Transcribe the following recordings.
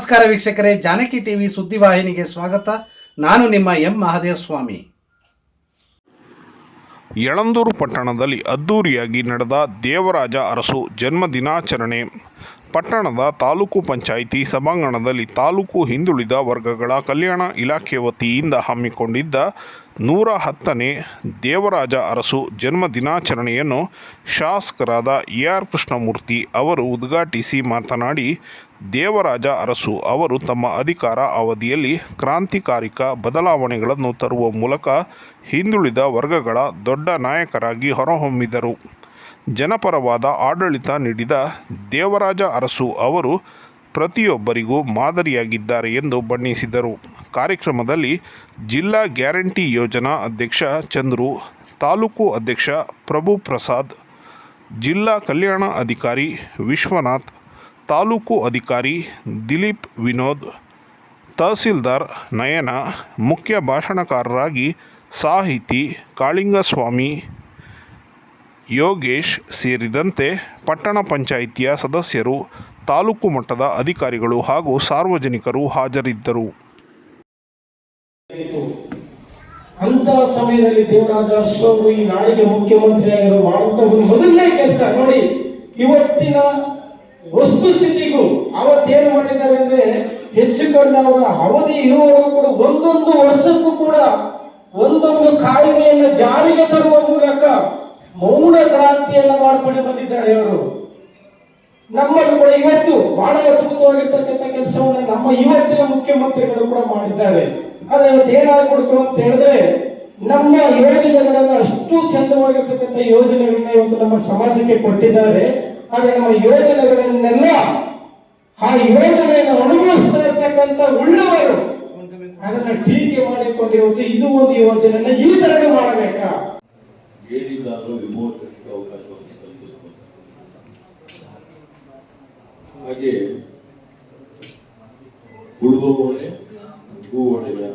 ನಮಸ್ಕಾರ ವೀಕ್ಷಕರೇ, ಜಾನಕಿ ಟಿವಿ ಸುದ್ದಿವಾಹಿನಿಗೆ ಸ್ವಾಗತ. ನಾನು ನಿಮ್ಮ ಎಂ ಮಹಾದೇವ ಸ್ವಾಮಿ ಯಳಂದೂರು ಪಟ್ಟಣದಲ್ಲಿ ಅದ್ದೂರಿಯಾಗಿ ನಡೆದ ದೇವರಾಜ ಅರಸು ಜನ್ಮದಿನಾಚರಣೆ ಪಟ್ಟಣದ ತಾಲೂಕು ಪಂಚಾಯಿತಿ ಸಭಾಂಗಣದಲ್ಲಿ ತಾಲೂಕು ಹಿಂದುಳಿದ ವರ್ಗಗಳ ಕಲ್ಯಾಣ ಇಲಾಖೆ ವತಿಯಿಂದ ಹಮ್ಮಿಕೊಂಡಿದ್ದ ನೂರ ಹತ್ತನೇ ದೇವರಾಜ ಅರಸು ಜನ್ಮ ದಿನಾಚರಣೆಯನ್ನು ಶಾಸಕರಾದ ಎ ಆರ್ ಕೃಷ್ಣಮೂರ್ತಿ ಅವರು ಉದ್ಘಾಟಿಸಿ ಮಾತನಾಡಿ, ದೇವರಾಜ ಅರಸು ಅವರು ತಮ್ಮ ಅಧಿಕಾರ ಅವಧಿಯಲ್ಲಿ ಕ್ರಾಂತಿಕಾರಿಕ ಬದಲಾವಣೆಗಳನ್ನು ತರುವ ಮೂಲಕ ಹಿಂದುಳಿದ ವರ್ಗಗಳ ದೊಡ್ಡ ನಾಯಕರಾಗಿ ಹೊರಹೊಮ್ಮಿದರು. ಜನಪರವಾದ ಆಡಳಿತ ನೀಡಿದ ದೇವರಾಜ ಅರಸು ಅವರು ಪ್ರತಿಯೊಬ್ಬರಿಗೂ ಮಾದರಿಯಾಗಿದ್ದಾರೆ ಎಂದು ಬಣ್ಣಿಸಿದರು. ಕಾರ್ಯಕ್ರಮದಲ್ಲಿ ಜಿಲ್ಲಾ ಗ್ಯಾರಂಟಿ ಯೋಜನಾ ಅಧ್ಯಕ್ಷ ಚಂದ್ರು, ತಾಲೂಕು ಅಧ್ಯಕ್ಷ ಪ್ರಭು ಪ್ರಸಾದ್, ಜಿಲ್ಲಾ ಕಲ್ಯಾಣ ಅಧಿಕಾರಿ ವಿಶ್ವನಾಥ್, ತಾಲೂಕು ಅಧಿಕಾರಿ ದಿಲೀಪ್ ವಿನೋದ್, ತಹಸೀಲ್ದಾರ್ ನಯನ, ಮುಖ್ಯ ಭಾಷಣಕಾರರಾಗಿ ಸಾಹಿತಿ ಕಾಳಿಂಗಸ್ವಾಮಿ ಯೋಗೇಶ್ ಸೇರಿದಂತೆ ಪಟ್ಟಣ ಪಂಚಾಯಿತಿಯ ಸದಸ್ಯರು, ತಾಲೂಕು ಮಟ್ಟದ ಅಧಿಕಾರಿಗಳು ಹಾಗೂ ಸಾರ್ವಜನಿಕರು ಹಾಜರಿದ್ದರು. ಅಂತ ಸಮಯದಲ್ಲಿ ದೇವರಾಜ ಅರಸು ಈ ನಾಡಿಗೆ ಮುಖ್ಯಮಂತ್ರಿಯಾಗಿರೋ ಮಾಡುವಂತ ಮೊದಲನೇ ಕೆಲಸ ನೋಡಿ, ಇವತ್ತಿನ ವಸ್ತುಸ್ಥಿತಿಗೂ ಅವತ್ತೇನು ಮಾಡಿದ್ದಾರೆ ಅಂದ್ರೆ ಹೆಚ್ಚು ಅವರ ಅವಧಿ ಇರುವವರೆಗೂ ಕೂಡ ಒಂದೊಂದು ವರ್ಷಕ್ಕೂ ಕೂಡ ಒಂದೊಂದು ಕಾಯ್ದೆಯನ್ನು ಜಾರಿಗೆ ತರುವ ಮೌನ ಕ್ರಾಂತಿಯನ್ನ ಮಾಡಿಕೊಂಡು ಬಂದಿದ್ದಾರೆ ಅವರು ನಮ್ಮಲ್ಲಿ ಕೂಡ ಇವತ್ತು ಬಹಳ ಅದ್ಭುತವಾಗಿರ್ತಕ್ಕಂಥ ಕೆಲಸವನ್ನು ನಮ್ಮ ಇವತ್ತಿನ ಮುಖ್ಯಮಂತ್ರಿಗಳು ಕೂಡ ಮಾಡಿದ್ದಾರೆ. ಆದ್ರೆ ಇವತ್ತು ಏನಾಗ್ಬಿಡ್ತು ಅಂತ ಹೇಳಿದ್ರೆ, ನಮ್ಮ ಯೋಜನೆಗಳನ್ನ ಅಷ್ಟು ಚಂದವಾಗಿರ್ತಕ್ಕಂಥ ಯೋಜನೆಗಳನ್ನ ಇವತ್ತು ನಮ್ಮ ಸಮಾಜಕ್ಕೆ ಕೊಟ್ಟಿದ್ದಾರೆ. ಆದ್ರೆ ನಮ್ಮ ಯೋಜನೆಗಳನ್ನೆಲ್ಲ ಆ ಯೋಜನೆಯನ್ನು ಅನುಭವಿಸ್ತಾ ಇರ್ತಕ್ಕಂಥ ಉಳ್ಳವರು ಅದನ್ನ ಟೀಕೆ ಮಾಡಿಕೊಂಡು ಇವತ್ತು ಇದು ಒಂದು ಯೋಜನೆಯನ್ನ ಈ ತರಣೆ ಮಾಡಬೇಕಾ? ಹೇಳಿದ್ದಾರೋ ವಿಮೋಚನೆಗೆ ಅವಕಾಶವನ್ನು ಕಲ್ಪಿಸಬೇಕು ಹಾಗೆ ಉಳುವವಣೆ ಹೂವಣೆಗಳ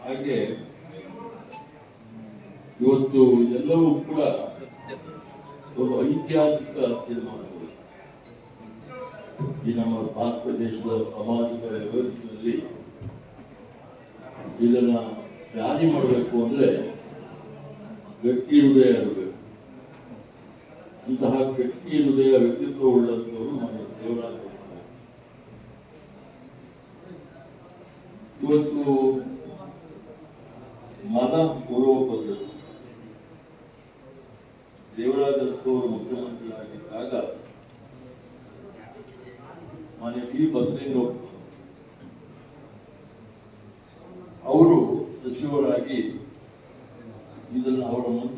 ಹಾಗೆ ಇವತ್ತು ಎಲ್ಲವೂ ಕೂಡ ಒಂದು ಐತಿಹಾಸಿಕ ತೀರ್ಮಾನಗಳು ಈ ನಮ್ಮ ಭಾರತ ದೇಶದ ಸಾಮಾಜಿಕ ವ್ಯವಸ್ಥೆಯಲ್ಲಿ ಇದನ್ನ ಜಾರಿ ಮಾಡಬೇಕು ಅಂದ್ರೆ ಗಟ್ಟಿ ಹೃದಯ ಇರಬೇಕು ಇಂತಹ ಗಟ್ಟಿ ಹೃದಯ ವ್ಯಕ್ತಿತ್ವ ಉಳ್ಳಂತವರು ನಮ್ಮ ದೇವರಾಜ. ಇವತ್ತು ಮನ ಪೂರ್ವಕರು ದೇವರಾಜ ಅರಸು ಅವರು ಮುಖ್ಯಮಂತ್ರಿ ಆಗಿದ್ದಾಗ ಮಾನ್ಯ ಸಿ ಬಸಲಿಂಗಪ್ಪ ಅವರು ಸಚಿವರಾಗಿ ಇದನ್ನು ಅವರ ಮಾಡಿದರು